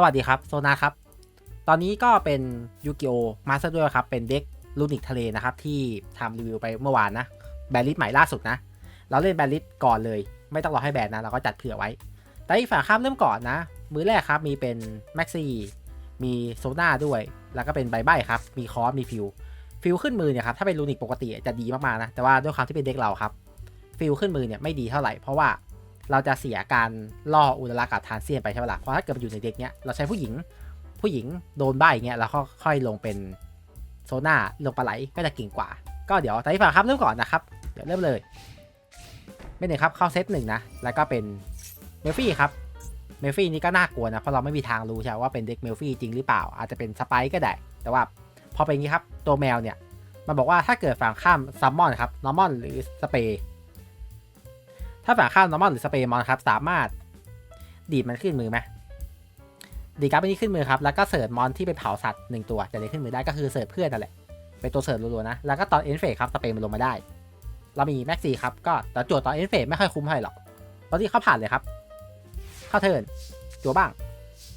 สวัสดีครับโซนาครับ ตอนนี้ก็เป็นยูกิโอมาสเตอร์ด้วยครับ เป็นเด็กลูนิกทะเลนะครับ ที่ทำรีวิวไปเมื่อวานนะ แบนลิสใหม่ล่าสุดนะ เราเล่นแบนลิสก่อนเลย ไม่ต้องรอให้แบนนะ เราก็จัดเผื่อไว้ แต่อีกฝั่งข้ามเริ่มก่อนนะ มือแรกครับมีเป็นแม็กซี่มีโซนาด้วย แล้วก็เป็นใบใบครับ มีคอสมีฟิว ฟิวขึ้นมือเนี่ยครับ ถ้าเป็นลูนิกปกติจะดีมากๆนะ แต่ว่าด้วยความที่เป็นเด็กเราครับ ฟิลขึ้นมือเนี่ยไม่ดีเท่าไหร่ เพราะว่า เราจะเสียการล่ออุลตรากับทานเซียนไปใช่ไหมล่ะเพราะถ้าเกิดมันอยู่ในเด็กเนี้ยเราใช้ผู้หญิงผู้หญิงโดนใบอย่างเงี้ยแล้วก็ค่อยลงเป็นโซน่าลงปลาไหลก็จะเก่งกว่า ก็เดี๋ยวตอนนี้ฝากครับเริ่มก่อนนะครับ เดี๋ยวเริ่มเลยไม่หนึ่งครับเข้าเซตหนึ่งนะ แล้วก็เป็นเมลฟี่ครับ เมลฟี่นี่ก็น่ากลัวนะ เพราะเราไม่มีทางรู้ใช่ไหมว่าเป็นเด็กเมลฟี่จริงหรือเปล่า อาจจะเป็นสไปก็ได้ แต่ว่าพอเป็นอย่างนี้ครับ ตัวแมวเนี่ย มันบอกว่าถ้าเกิดฝั่งข้ามซัมมอนครับนอร์มอนหรือสเปย์ ถ้าฝั่งข้ามนอร์มอนหรือสเปย์มอนครับสามารถดีดมันขึ้นมือไหมดีดการ์ดไปนี้ขึ้นมือครับแล้วก็เสิร์ชมอนที่เป็นเผาสัตว์หนึ่งตัวจะได้ขึ้นมือได้ก็คือเสิร์ชเพื่อนนั่นแหละเป็นตัวเสิร์ชรัวๆนะแล้วก็ตอนเอ็นเฟสครับสเปย์มันลงมาได้ เรามีแม็กซี่ครับก็แต่จทย์ตอนเอ็นเฟสไม่ค่อยคุ้มเท่าไหร่หรอกตอนที่เข้าผ่านเลยครับ เข้าเทิร์นจัวบ้าง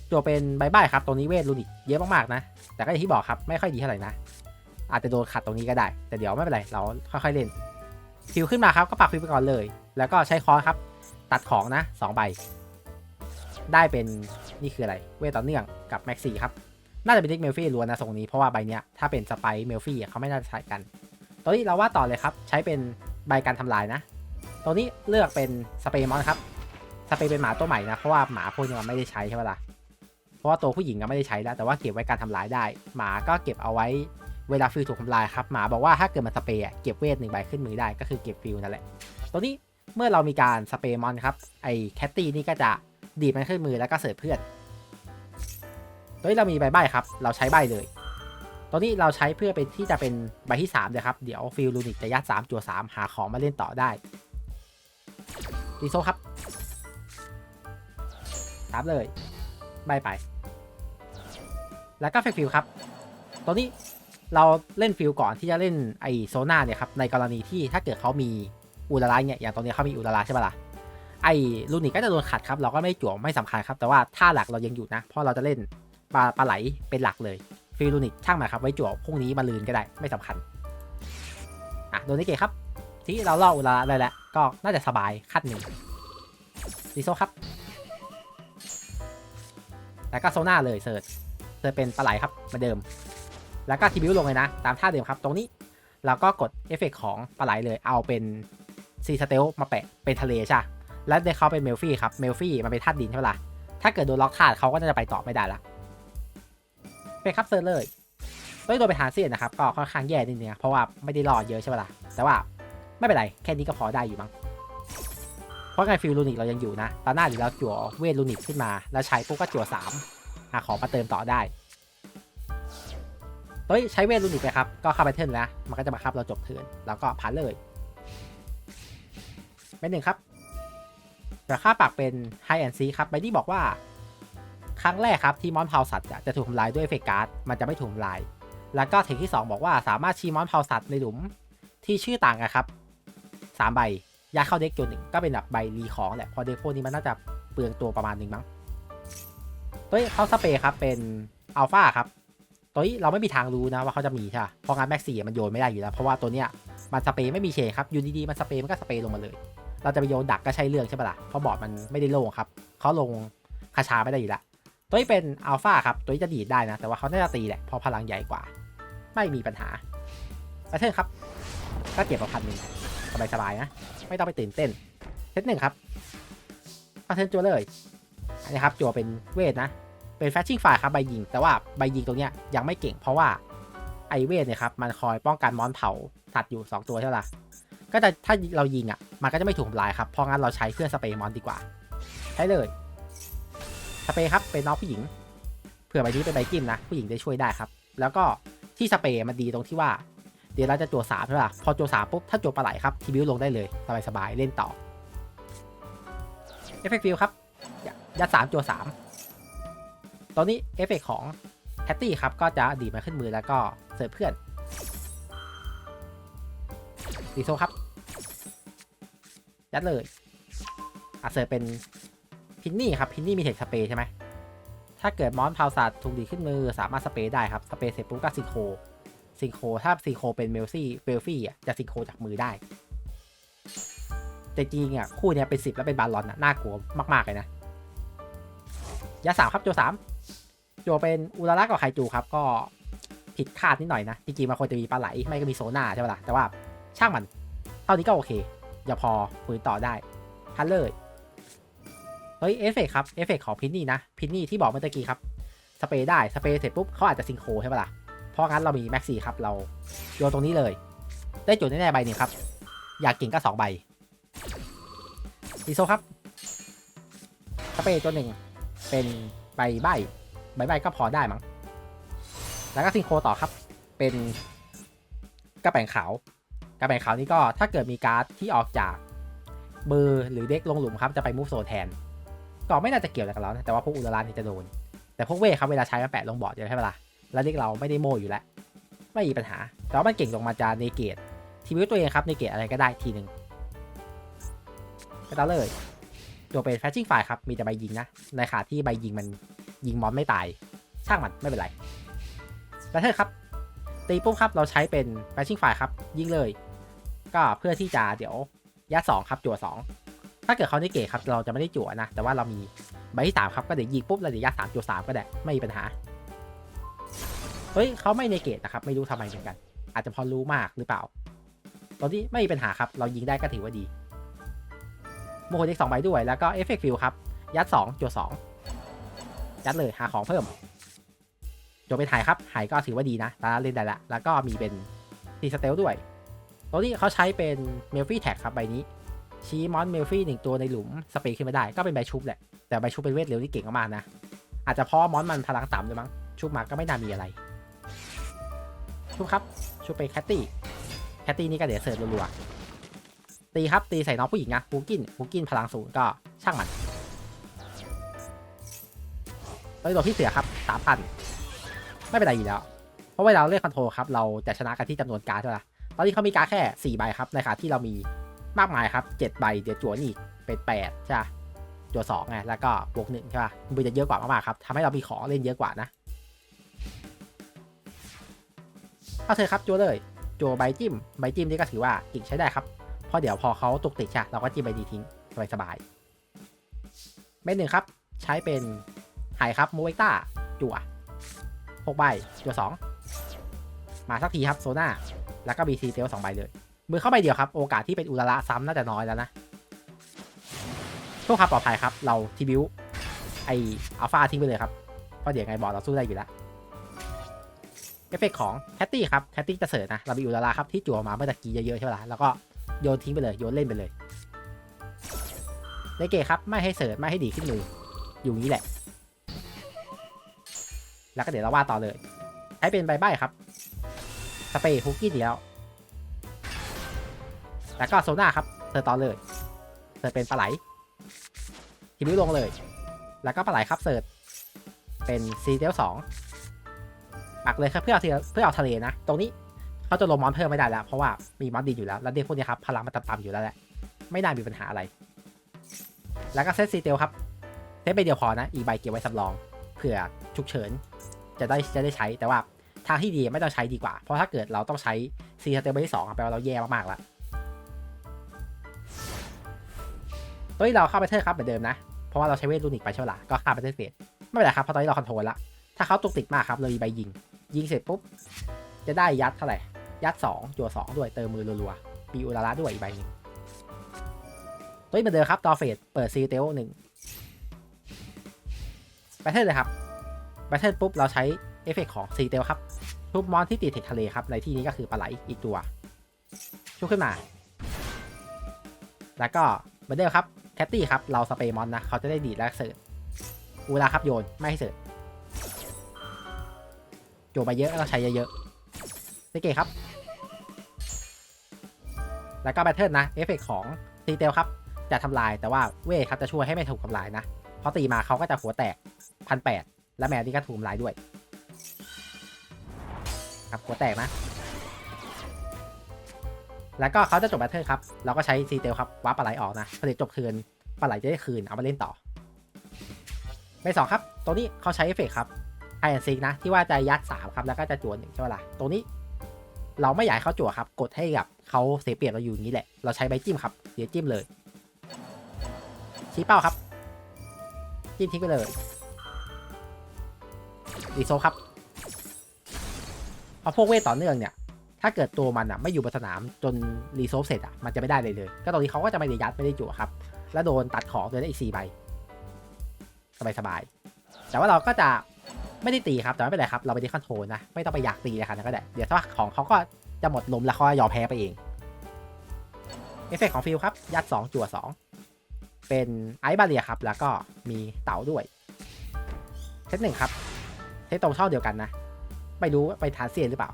จัวเป็นใบใบายครับตรงนี้เวทลูนิกเยอะมากๆนะ แต่ก็อย่างที่บอกครับไม่ค่อยดีเท่าไหร่นะอาจจะโดนขัดตรงนี้ก็ได้ แต่เดี๋ยวไม่เป็นไรเราค่อยๆเล่นฟิวขึ้นมาครับก็ปักฟิวไปก่อนเลย แล้วก็ใช้ค้อนครับ ตัดของนะ2ใบ ได้เป็นนี่คืออะไร เวทต่อเนื่องกับแม็กซี่ครับ น่าจะเป็นด็กเมลฟี่ล้วนนะทรงนี้ เพราะว่าใบเนี้ยถ้าเป็นสไปเมลฟี่เขาไม่น่าจะใช้กันตอนนี้เราว่าต่อเลยครับ ใช้เป็นใบการทำลายนะตรงนี้เลือกเป็นสเปรย์มอนครับ สเปรย์เป็นหมาตัวใหม่นะ เพราะว่าหมาพวกนี้มันไม่ได้ใช้ใช่ไหมล่ะ เพราะว่าตัวผู้หญิงก็ไม่ได้ใช้แล้ว แต่ว่าเก็บไว้การทำลายได้ หมาก็เก็บเอาไว้เวลาฟิลถูกทำลายครับหมาบอกว่าถ้าเกิดมันสเปรย์เก็บเวทหนึ่งใบขึ้นมือได้ก็คือเก็บฟิลนั่นแหละ ตัวนี้ เมื่อเรามีการสเปรย์มอนครับ ไอแคตตี้นี่ก็จะดีดมันขึ้นมือแล้วก็เสิร์ฟเพื่อน ตัวนี้เรามีใบใบครับ เราใช้ใบเลย ตัวนี้เราใช้เพื่อเป็นที่จะเป็นใบที่3เลยครับ เดี๋ยวฟิลลูนิกจะยัด3จัว3หาของมาเล่นต่อได้ดีโซครับตามเลยใบไป แล้วก็เฟกฟิลครับ ตัวนี้เราเล่นฟิลก่อนที่จะเล่นไอโซนาเนี่ยครับ ในกรณีที่ถ้าเกิดเขามี อุลาลาเนี่ยอย่างตอนนี้เขามีอุลาลาใช่ปะล่ะไอลูนิกก็จะโดนขัดครับ เราก็ไม่จั่วไม่สำคัญครับ แต่ว่าท่าหลักเรายังอยู่นะ เพราะเราจะเล่นปลาปลาไหลเป็นหลักเลยฟิลลูนิกช่างมาครับไว้จั่วพรุ่งนี้มาลืนก็ได้ไม่สำคัญอะโดนนี่เกครับ ที่เราล่ออุลาลาได้แล้วก็น่าจะสบายขั้นหนึ่งดีโซครับ แล้วก็โซน่าเลยเสิร์ชเสิร์ชเป็นปลาไหลครับเหมาเดิม แล้วก็ทีบิวลงเลยนะ ตามท่าเดิมครับ ตรงนี้เราก็กดเอฟเฟกของปลาไหลเลยเอาเป็น ซีสเตลมาแปะเป็นทะเลใช่แล้วได้เขาเป็นเมลฟี่ครับ เมลฟี่มันเป็นธาตุดินใช่ปะล่ะ ถ้าเกิดโดนล็อกธาตุเขาก็จะไปต่อไม่ได้ละเป็นคับเซิร์เลยด้วยโดนไปหาเสียนนะครับ ก็ค่อนข้างแย่นิดนึงเพราะว่าไม่ได้รอเยอะใช่ปะล่ะ แต่ว่าไม่เป็นไร แค่นี้ก็พอได้อยู่มั้ง เพราะไงฟิลลูนิกเรายังอยู่นะ ตอนหน้าเดี๋ยวเราจั่วเวทลูนิกขึ้นมา แล้วใช้ปุ๊บก็จั่วสามหาของมาเติมต่อได้เฮ้ยใช้เวทลูนิกไปครับ ก็เข้าไปเทิร์นแล้ว มันก็จะมาคับเราจบเทิร์นแล้วก็ผ่านเลย เป็นหนึ่งครับแต่ค่าปากเป็นไฮแอนซีครับใบที่บอกว่า ครั้งแรกครับที่มอนเผาสัตว์จะจะถูกทำลายด้วยเอฟเกการ์ดมันจะไม่ถูกทำลาย แล้วก็เทคที่ 2 บอกว่าสามารถชี้มอนเผาสัตว์ในหลุมที่ชื่อต่างกันครับสามใบยาเข้าเด็กจุดหนึ่งก็เป็นแบบใบรีของแหละพอเด็กพวกนี้มันน่าจะเปลืองตัวประมาณหนึ่งมั้งเฮ้ยเขาสเปรย์ครับเป็นอัลฟาครับตัวนี้เราไม่มีทางรู้นะว่าเขาจะมีใช่ปะเพราะงานแม็กซี่มันโยนไม่ได้อยู่แล้วเพราะว่าตัวเนี้ยมันสเปรย์ไม่มีเชครับอยู่ดีๆมันสเปรย์มันก็สเปรย์ลงมาเลย เราจะไปโยนดักก็ใช่เรื่องใช่ปะล่ะเพราะบอร์ดมันไม่ได้โล่งครับเขาลงคาชาไม่ได้อยู่ล้วตัวนี้เป็นอัลฟาครับ ตัวนี้จะดีดได้นะ แต่ว่าเขาน่าจะตีแหละเพราะพลังใหญ่กว่า ไม่มีปัญหาไปเทิร์นครับ ก็เก็บมาพันหนึ่งสบายๆนะ ไม่ต้องไปตื่นเต้นเซตหนึ่งครับเอาเทิร์นจัวเลยอันนี้ครับจัวเป็นเวทนะ เป็นแฟชชิ่งไฟครับใบยิง แต่ว่าใบยิงตรงเนี้ยยังไม่เก่งเพราะว่าไอเวทเนี่ยครับมันคอยป้องกันมอนเผาสัตว์อยู่ 2 ตัวใช่ไหมล่ะ ก็จะถ้าเรายิงอะ มันก็จะไม่ถูกทำลายครับ เพราะงั้นเราใช้เครื่องสเปรย์มอนดีกว่า ใช้เลย สเปรย์ครับเป็นน้องผู้หญิง เผื่อใบนี้เป็นใบจิ้มนะ ผู้หญิงได้ช่วยได้ครับ แล้วก็ที่สเปรย์มันดีตรงที่ว่า เดี๋ยวเราจะจั่วสามใช่ไหมล่ะ พอจั่วสามปุ๊บ ถ้าจั่วปลาไหลครับ ทีบิวลงได้เลย สบายๆ เล่นต่อ เอฟเฟกต์ฟิลครับ ยัดสามจั่วสามตอนนี้เอฟเฟกของแฮตตี้ครับก็จะดีมาขึ้นมือแล้วก็เสิร์ฟเพื่อนดีโซครับ ยัดเลยอะเสิร์เป็นพินนี่ครับพินนี่มีเทคสเปรย์ใช่ไหมถ้าเกิดมอนพาวสัตถูกดีขึ้นมือสามารถสเปรย์ได้ครับสเปรย์เสร็จปุ๊บก็ซิงโคซิงโคถ้าซิงโคเป็นเมลซี่เวลฟี่อะจะซิงโคจากมือได้แต่จริงอะคู่เนี้ยเป็นสิบแล้วเป็นบาลอนอะน่ากลัวมากๆเลยนะยาสามครับโจสามโจเป็นอุลาระกับไคจูครับก็ผิดคาดนิดหน่อยนะจริงๆมันควรจะมีปลาไหลไม่ก็มีโซน่าใช่ปะล่ะแต่ว่าช่างมัน เท่านี้ก็โอเค อย่าพอฝืนต่อได้ฮันเลยเฮ้ยเอฟเฟกครับเอฟเฟกของพินนี่นะพินนี่ที่บอกเมื่อกี้ครับสเปรย์ได้สเปรย์เสร็จปุ๊บเขาอาจจะซิงโครใช่ปะล่ะเพราะงั้นเรามีแม็กซี่ครับเราโยนตรงนี้เลย ได้จุดแน่ๆใบหนึ่งครับ อยากก่งก็สองใบดีโซครับสเปรย์ตัวหนึ่งเป็นใบใบใบใบก็พอได้มั้งแล้วก็ซิงโครต่อครับ เป็นกระแปงขาว การะแปงขาวนี่ก็ถ้าเกิดมีการ์ดที่ออกจากเบอร์หรือเด็กลงหลุมครับจะไปมูฟโซแทน ก็ไม่น่าจะเกี่ยวอะไรกันแล้วนะแต่ว่าพวกอุลารานี่จะโดน แต่พวกเวทครับเวลาใช้มาแปะลงบอร์ดใช่ไหมล่ะแล้วเด็กเราไม่ได้โมอยู่แล้ว ไม่มีปัญหา แต่ว่ามันเก่งลงมาจะเนเกตทีวิวตัวเองครับเนเกตอะไรก็ได้ทีหนึ่งไปต่อเลยตัวเป็นแฟชชิ่งไฟครับมีแต่ใบยิงนะในขาที่ใบยิงมันยิงมอนไม่ตาย ช่างมันไม่เป็นไรแบตเทอครับตีปุ๊บครับเราใช้เป็นแฟชชิ่งไฟครับยิงเลย ก็เพื่อที่จะเดี๋ยวยัดสองครับจั่วสองถ้าเกิดเขาในเกตครับเราจะไม่ได้จั่วนะ แต่ว่าเรามีใบที่สามครับก็เดี๋ยวยิงปุ๊บแล้วเดี๋ยวยัดสามจั่วสามก็ได้ไม่มีปัญหาเฮ้ยเขาไม่ในเกตนะครับไม่รู้ทำไมเหมือนกัน อาจจะพอรู้มากหรือเปล่า ตอนที่ไม่มีปัญหาครับ เรายิงได้ก็ถือว่าดีโมโหเด็กสองใบด้วยแล้วก็เอฟเฟกต์ฟิลครับยัดสองจั่วสองยัดเลยหาของเพิ่มจบเป็นหายครับหายก็ถือว่าดีนะตาเล่นได้ละแล้วก็มีเป็นตีสเตลด้วย ตัวนี้เขาใช้เป็นเมลฟี่แท็กครับใบนี้ ชี้มอนเมลฟี่หนึ่งตัวในหลุมสเปรย์ขึ้นมาได้ก็เป็นใบชุบแหละ แต่ใบชุบเป็นเวทเร็วที่เก่งมากนะ อาจจะเพราะมอนมันพลังต่ำด้วยมั้ง ชุบมาก็ไม่น่ามีอะไร ชุบครับ ชุบไปแคตตี้ แคตตี้นี่ก็เดี๋ยวเสิร์ฟรัวๆ ตีครับตีใส่น้องผู้หญิงนะฮูกินฮูกินพลังสูงก็ช่างมันเอ้ตัวพี่เสือครับสามพันไม่เป็นไรอยู่แล้ว เพราะเวลาเราเล่นคอนโทรลครับเราจะชนะกันที่จำนวนการ์ดใช่ไหมล่ ตอนนี้เขามีการแค่สี่ใบครับในขณะที่เรามีมากมายครับเจ็ดใบเดี๋ยวจั่วนี่เป็นแปดใช่ปะจั่วสองไงแล้วก็บวกหนึ่งใช่ป่ะมันจะเยอะกว่ามากๆครับทำให้เรามีของเล่นเยอะกว่านะเอาเธอะครับจั่วเลยจั่วใบจิ้มใบจิ้มนี่ก็ถือว่ากิ่งใช้ได้ครับเพราะเดี๋ยวพอเขาตกติดใช่เราก็จิ้มใบดีทิ้งสบายๆเม็ดหนึ่งครับ ใช้เป็นหายครับโมเวกต้าจั่วหกใบจั่วสองมาสักทีครับโซน่า แล้วก็บีซีเตลสองใบเลย มือเข้าใบเดียวครับ โอกาสที่เป็นอุลระซ้ำน่าจะน้อยแล้วนะเพื่อความปลอดภัยครับ เราทีบิวไออัลฟาทิ้งไปเลยครับเพราะเดี๋ยวไงบอลเราสู้ได้อยู่แล้วเอฟเฟกของแคตตี้ครับแคตตี้จะเสิร์ฟนะเรามีอุลระครับที่จั่วมาเมื่อตะกี้เยอะๆใช่ไหมล่ะแล้วก็โยนทิ้งไปเลยโยนเล่นไปเลยในเกครับไม่ให้เสิร์ฟไม่ให้ดีขึ้นมืออยู่นี้แหละ แล้วก็เดี๋ยวเราว่าต่อเลย ใช้เป็นใบใบครับ สเปรย์ฮุกกี้เดียวแล้วก็โซน่าครับ เธอต่อเลย เธอเป็นปลาไหลทีนิ้วลงเลย แล้วก็ปลาไหลครับเสิร์ฟเป็นซีเดลสองปักเลยครับเพื่อเอาเพื่อเอาทะเลนะ ตรงนี้เขาจะลงมอนเพิ่มไม่ได้แล้ว เพราะว่ามีมอนดีอยู่แล้ว แล้วเด็กพวกนี้ครับพลังมันต่ำๆอยู่แล้วแหละ ไม่น่ามีปัญหาอะไร แล้วก็เซตซีเดลครับเซตไปเดียวพอนะ อีใบเก็บไว้สำรองเผื่อฉุกเฉิน จะได้จะได้ใช้แต่ว่าางที่ดีไม่ต้องใช้ดีกว่า เพราะถ้าเกิดเราต้องใช้ซีสเตลใบที่สองแปลว่าเราแย่มากๆแล้วตอนนี้เราเข้าไปเทอร์ครับเหมือนเดิมนะ เพราะว่าเราใช้เวทลูนิกไปใช่ไหมล่ะก็ข้ามไปเทอร์เฟสไม่เป็นไรครับเพราะตอนนี้เราคอนโทรลละถ้าเขาตุกติดมากครับเลยใบยิง ยิงเสร็จปุ๊บจะได้ยัดเท่าไหร่ยัดสองจั่วสองด้วยเติมมือรัวๆมีอุลาระด้วยอีกใบหนึ่งตัวนี้เหมือนเดิมครับตอเฟสเปิดซีเตลหนึ่งแบทเทิลเลยครับแบทเทิลปุ๊บเราใช้เอฟเฟกของซีเตลครับ ทุบมอนที่ติดเทคทะเลครับ ในที่นี้ก็คือปลาไหลอีกตัว ชุบขึ้นมา แล้วก็เหมือนเดิมครับแคตตี้ครับเราสเปรย์มอนนะเขาจะได้ดีดและเสิร์ฟเวลาครับโยนไม่ให้เสิร์ฟโยนไปเยอะเราใช้เยอะๆเกครับ แล้วก็แบทเทิลนะเอฟเฟกของตีเตลครับจะทำลายแต่ว่าเวทครับจะช่วยให้ไม่ถูกทำลายนะเพราะตีมาเขาก็จะหัวแตกพันแปดและแมวนี่ก็ถูกทำลายด้วย ครับหัวแตกนะ แล้วก็เขาจะจบแบทเทิลครับ เราก็ใช้ซีเตลครับวับปลาไหลออกนะพอเดี๋ยวจบคืนปลาไหลจะได้คืนเอามาเล่นต่อใบสองครับ ตัวนี้เขาใช้เอฟเฟกครับไอแอนซิกนะ ที่ว่าจะยัดสามครับ แล้วก็จะจวนหนึ่งใช่ไหมล่ะตัวนี้ เราไม่อยากให้เขาจั่วครับ กดให้กับเขาเสียเปรียบเราอยู่อย่างนี้แหละ เราใช้ใบจิ้มครับเดี๋ยวจิ้มเลย ชี้เป้าครับ จิ้มทิ้งไปเลยดีโซครับ เพราะพวกเวทต่อเนื่องเนี่ยถ้าเกิดตัวมันอะไม่อยู่บนสนามจนรีโซฟเสร็จอะมันจะไม่ได้เลยเลย ก็ตอนนี้เขาก็จะไม่ได้ยัดไม่ได้จั่วครับ แล้วโดนตัดของโดยได้อีกสี่ใบ สบายๆ แต่ว่าเราก็จะไม่ได้ตีครับ แต่ไม่เป็นไรครับ เราไปดีคอนโทรลนะ ไม่ต้องไปอยากตีเลยครับก็ได้ เดี๋ยวถ้าของเขาก็จะหมดลมแล้วเขาก็ยอมแพ้ไปเอง เอฟเฟกของฟิลครับ ยัด 2 จั่ว 2 เป็นไอซ์บาเรียครับ แล้วก็มีเต๋าด้วยเซตหนึ่งครับเซตตรงช่องเดียวกันนะ ไม่รู้ไปทานเซียนหรือเปล่า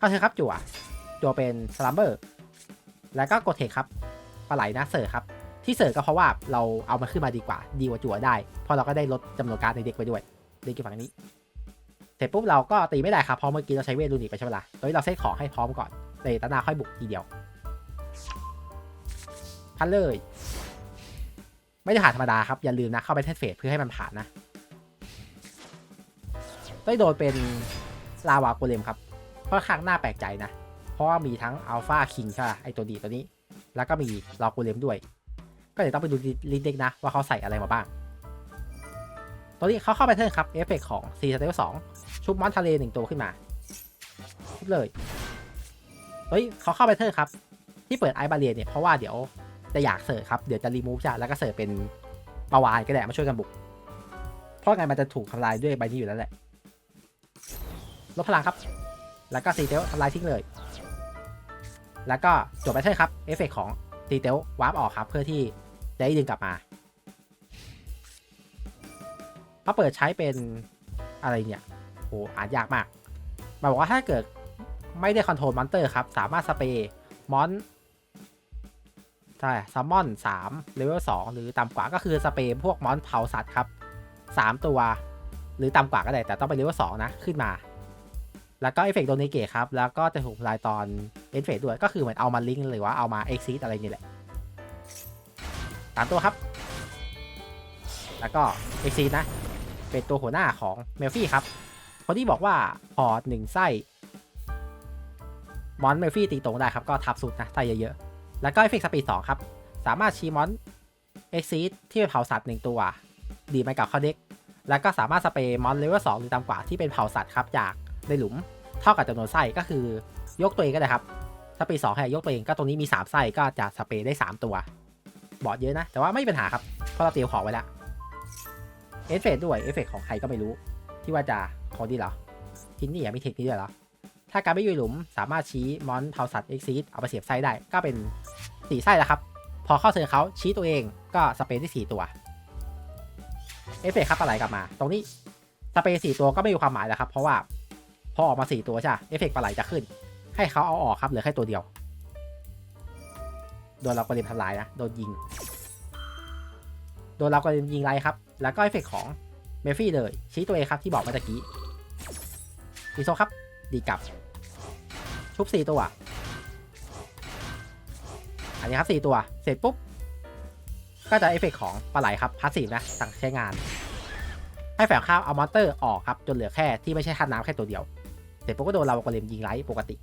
ก็คือะครับจั่วจั่วเป็นสลัมเบอร์ แล้วก็กดเทคครับปลาไหลนะเสิร์ครับ ที่เสิร์ก็เพราะว่าเราเอามันขึ้นมาดีกว่า ดีกว่าจั่วได้เพราะเราก็ได้ลดจำนวนการในเด็กไปด้วยเด็กอยู่ฝั่งนี้เสร็จปุ๊บเราก็ตีไม่ได้ครับเพราะเมื่อกี้เราใช้เวทลูนิกไปใช่ไหมล่ะโดยเราเซตของให้พร้อมก่อนเลยตานาค่อยบุกทีเดียวพันเลย ไม่ได้ผ่านธรรมดาครับอย่าลืมนะเข้าไปเทสเฟสเพื่อให้มันผ่านนะ ได้โดนเป็นลาวาโกเลมครับค่อนข้างน่าแปลกใจนะ เพราะว่ามีทั้งอัลฟาคิงใช่ะไอตัวดีตัวนี้ แล้วก็มีลาวโกเลมด้วย ก็เดี๋ยวต้องไปดูลิสต์เด็กนะ ว่าเขาใส่อะไรมาบ้าง ตัวนี้เขาเข้าไปเทิร์นครับเอฟเฟกของซีสเตลสองชุบมอนทะเลหนึ่งตัวขึ้นมาชุบเลยเฮ้ยเขาเข้าไปเทิร์นครับ ที่เปิดไอบาเรียเนี่ยเพราะว่าเดี๋ยวจะอยากเสิร์ฟครับเดี๋ยวจะรีมูฟจ้ะแล้วก็เสิร์ฟเป็นปาวายก็ได้มาช่วยกันบุก เพราะไงมันจะถูกทำลายด้วยใบนี้อยู่แล้วแหละ ลดพลังครับ แล้วก็ซีเตลทำลายทิ้งเลย แล้วก็จบไปเทิร์นครับ เอฟเฟกของซีเตลวาร์ปออกครับ เพื่อที่จะได้ดึงกลับมาเขาเปิดใช้เป็นอะไรเนี่ยโหอ่านยากมากมาบอกว่าถ้าเกิดไม่ได้คอนโทรลมอนเตอร์ครับ สามารถสเปรย์มอนใช่ซัมมอน3เลเวล2หรือต่ำกว่าก็คือสเปรย์พวกมอนเผาสัตว์ครับ 3 ตัว หรือต่ำกว่าก็ได้แต่ต้องเป็นเลเวล2นะ ขึ้นมา แล้วก็เอฟเฟกต์โดนเกตครับ แล้วก็จะถูกลายตอนเอ็นเฟดด้วย ก็คือเหมือนเอามาลิงก์หรือว่าเอามาเอ็กซิสอะไรนี่แหละสามตัวครับ แล้วก็เอ็กซิสนะ เป็นตัวหัวหน้าของเมลฟี่ครับคนที่บอกว่าพอร์ตหนึ่งไส้มอนเมลฟี่ตีตรงได้ครับ ก็ทับสุดนะไส้เยอะๆ แล้วก็เอฟเฟกต์สปีดสองครับ สามารถชีมอนเอ็กซิสที่เป็นเผาสัตว์หนึ่งตัว ดีไปกับเข้าเด็ก แล้วก็สามารถสเปรย์มอนเลเวลสองหรือต่ำกว่าที่เป็นเผาสัตว์ครับจากในหลุม เท่ากับจำนวนไส้ก็คือยกตัวเองก็ได้ครับสเปรย์สองให้ยกตัวเองก็ตรงนี้มี 3 ไส้ก็จะสเปรย์ได้ 3 ตัว บอดเยอะนะ แต่ว่าไม่มีปัญหาครับ เพราะเราเตรียมของไว้แล้วเอฟเฟกด้วยเอฟเฟกของใครก็ไม่รู้ ที่ว่าจะของดีเหรอทินนี่มีเทคนี้ด้วยเหรอ ถ้าการไม่อยู่หลุมสามารถชี้มอนเผาสัตว์เอ็กซิสเอาไปเสียบไส้ได้ก็เป็นสี่ไส้แล้วครับ พอเข้าเธอเขาชี้ตัวเองก็สเปรย์ได้สี่ตัวเอฟเฟกครับอะไรกลับมา ตรงนี้สเปรย์สี่ตัวก็ไม่มีความหมายแล้วครับ เพราะว่า พอออกมาสี่ตัวใช่เอฟเฟกต์ปลาไหลจะขึ้น ให้เขาเอาออกครับเหลือแค่ตัวเดียว โดนเราก็เรียมทำลายนะ โดนยิง โดนเราก็เรียมยิงไรครับ แล้วก็เอฟเฟกของเมฟี่เลย ชี้ตัวเองครับที่บอกเมื่อกี้ดีโซครับ ดีกลับ ชุบสี่ตัว อันนี้ครับสี่ตัว เสร็จปุ๊บ ก็จะเอฟเฟกของปลาไหลครับพาสซีฟนะ สั่งใช้งาน ให้แฝงข้าวเอามอนเตอร์ออกครับ จนเหลือแค่ที่ไม่ใช่ทันน้ำแค่ตัวเดียว เสร็จปุ๊บก็โดนเราก็เลมยิงไลท์ปกติ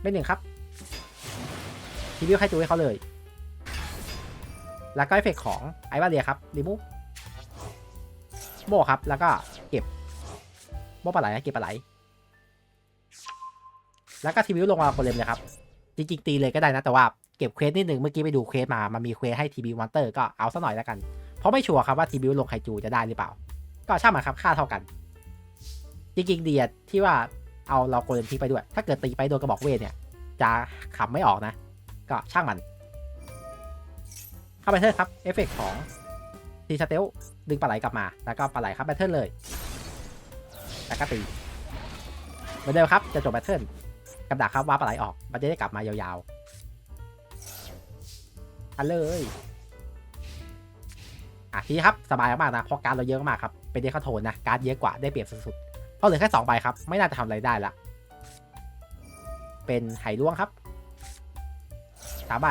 ไม่หนึ่งครับทีวิวให้จูให้เขาเลย แล้วก็เอฟเฟกของไอวาเรียครับรีมูฟโบครับ แล้วก็เก็บโบปลาไหลนะเก็บปลาไหล แล้วก็ทีวิวลงมาโคเลมเลยครับ จริงๆตีเลยก็ได้นะ แต่ว่าเก็บเควสนิดหนึ่งเมื่อกี้ไปดูเควสมา มันมีเควสให้ทีบิวมอนเตอร์ก็เอาซะหน่อยแล้วกัน เพราะไม่ชัวร์ครับว่าทีบิวลงไคจูจะได้หรือเปล่า ก็ช่างมันครับค่าเท่ากัน จริงๆเดียดที่ว่าเอาเราโกเลมทิ้งไปด้วย ถ้าเกิดตีไปโดนกระบอกเวทเนี่ย จะขำไม่ออกนะ ก็ช่างมัน เข้าไปเทิร์นครับ เอฟเฟกของทีสเตลดึงปลาไหลกลับมา แล้วก็ปลาไหลครับแบทเทิลเลย แล้วก็ตี เหมือนเดิมครับ จะจบแบทเทิลกับดักครับว่าปลาไหลออก มันจะได้กลับมายาวๆอันเลยอะทีครับ สบายมากนะ เพราะการเราเยอะมากครับ เป็นเดคอนโทนนะ การเยอะกว่าได้เปรียบสุดๆ เพราะเหลือแค่สองใบครับ ไม่น่าจะทำอะไรได้ละ เป็นไหล่วงครับสามใบ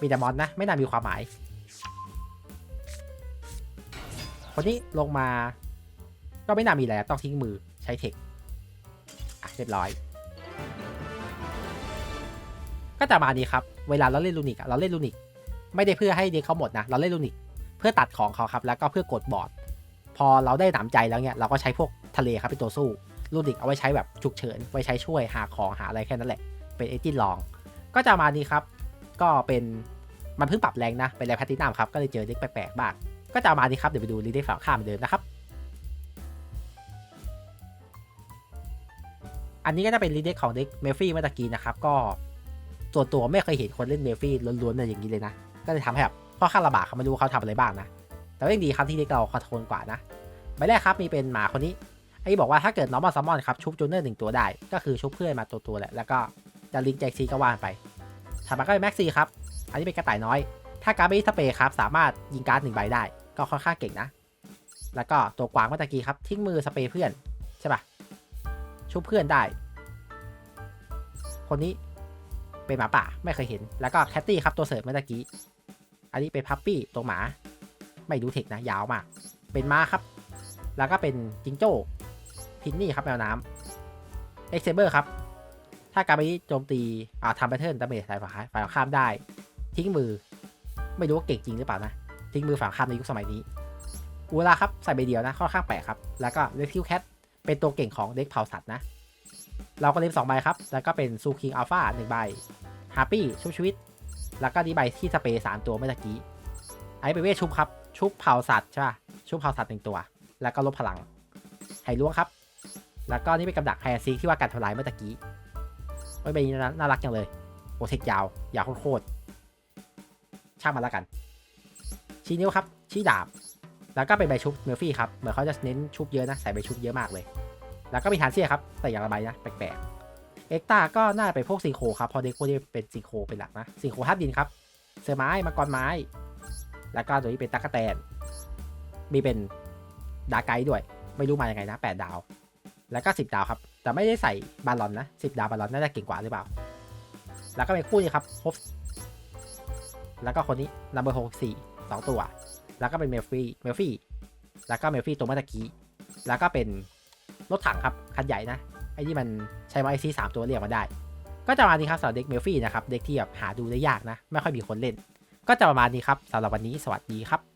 มีแต่มอนนะ ไม่น่ามีความหมาย คนนี้ลงมา ก็ไม่น่ามีอะไรต้องทิ้งมือใช้เทคอะเรียบร้อย ก็จะมานี้ครับ เวลาเราเล่นลูนิกเราเล่นลูนิก ไม่ได้เพื่อให้เด็กเขาหมดนะ เราเล่นลูนิก เพื่อตัดของเขาครับ แล้วก็เพื่อกดบอร์ด พอเราได้หนำใจแล้วเนี่ยเราก็ใช้พวกทะเลครับเป็นตัวสู้ลูนิกเอาไว้ใช้แบบฉุกเฉินไว้ใช้ช่วยหาของหาอะไรแค่นั้นแหละ เป็นเอจินลอง ก็จะมานี้ครับ ก็เป็นมันเพิ่งปรับแรงนะ เป็นแรงแพลตินัมครับ ก็เลยเจอเด็กแปลกๆบ้าง ก็จะมานี้ครับ เดี๋ยวไปดูรีเด็กฝั่งข้ามเดิมนะครับ อันนี้ก็จะเป็นรีเด็กของเด็กเมฟี่เมื่อตะกี้นะครับ ก็ส่วนตัวไม่เคยเห็นคนเล่นเมฟี่ล้วนๆเนี่ยอย่างนี้เลยนะ ก็เลยทำให้แบบพ่อข้างระบากเขาไม่รู้เขาทำอะไรบ้างนะ แต่ยังดีครับที่เด็กเราคอนโทรลกว่านะใบแรกครับมีเป็นหมาคนนี้ไอ้บอกว่าถ้าเกิดน้องมาซัมมอนครับชุบจูเนอร์หนึ่งตัวได้ ก็คือชุบเพื่อนมาตัวตัวๆแหละแล้วก็จะลิงแจ็คซีก็ว่านไปถัดมาก็เป็นแม็กซี่ครับ อันนี้เป็นกระต่ายน้อย ถ้าการ์ดไม่สเปรย์ครับสามารถยิงการ์ดหนึ่งใบได้ ก็ค่อนข้างเก่งนะ แล้วก็ตัวกวางเมื่อกี้ครับทิ้งมือสเปรย์เพื่อนใช่ปะชุบเพื่อนได้ คนนี้เป็นหมาป่าไม่เคยเห็น แล้วก็แคตตี้ครับตัวเสริมเมื่อกี้ อันนี้เป็นพัปปี้ตัวหมา ไม่ดูเทคนะ ยาวมาก เป็นม้าครับ แล้วก็เป็นจิงโจ้ พินนี่ครับแมวน้ำเอ็กเซเบอร์ครับ ถ้าการไปโจมตีอ่าทำแพทเทิร์นดาเมจฝ่ายฝ่ายฝ่าข้ามได้ ทิ้งมือ ไม่รู้ว่าเก่งจริงหรือเปล่านะ ทิ้งมือฝั่งข้ามในยุคสมัยนี้ อูราครับใส่ใบเดียวนะค่อนข้างแปลกครับ แล้วก็เ e คิวแคทเป็นตัวเก่งของเด็กเผาสัตว์นะ เราก็เล่นสองใบครับ แล้วก็เป็นซูคิงอัลฟาหนึ่งใบฮาร์ปี้ชุบชีวิต แล้วก็ดีใบที่สเปรย์สามตัวเมื่อกี้ไอ้เป็นเวชุบครับ ชุบเผาสัตว์ใช่ป่ะชุบเผาสัตว์หนึ่งตัว แล้วก็ลบพลังไฮล้วงครับ แล้วก็นี่เป็นกับดักไฮซิกที่ว่าการทำลายเมื่อตะกี้โอ้ยใบนี้น่าน่ารักจังเลยโอเทคยาวยาวโคตรช่างมันแล้วกัน ชี้นิ้วครับชี้ดาบ แล้วก็เป็นใบชุบเมอร์ฟี่ครับเหมือนเขาจะเน้นชุบเยอะนะใส่ใบชุบเยอะมากเลย แล้วก็มีฐานเสียครับใส่อย่างละใบนะแปลกๆเอ็กตาก็น่าจะเป็นพวกซิงโคครับพอเด็กพวกนี้เป็นซิงโคเป็นหลักนะซิงโคธาตุดินครับเสือไม้มังกรไม้ แล้วก็ตัวนี้เป็นตั๊กแตน มีเป็นดาไกด์ด้วย ไม่รู้มายังไงนะแปดดาว แล้วก็สิบดาวครับ แต่ไม่ได้ใส่บาลอนนะสิบดาวบาลอนน่าจะเก่งกว่าหรือเปล่า แล้วก็เป็นคู่นี้ครับฮฟแล้วก็คนนี้นัมเบอร์หกสี่สองตัว แล้วก็เป็นเมลฟี่ เมลฟี่ แล้วก็เมลฟี่ตัวเมื่อกี้ แล้วก็เป็นรถถังครับคันใหญ่นะ ไอ้ที่มันใช้ไม้ซีสามตัวเรียกมาได้ ก็จะมาณนี้ครับสำหรับเด็กเมลฟี่นะครับ เด็กที่แบบหาดูได้ยากนะ ไม่ค่อยมีคนเล่น ก็จะประมาณนี้ครับสำหรับวันนี้สวัสดีครับ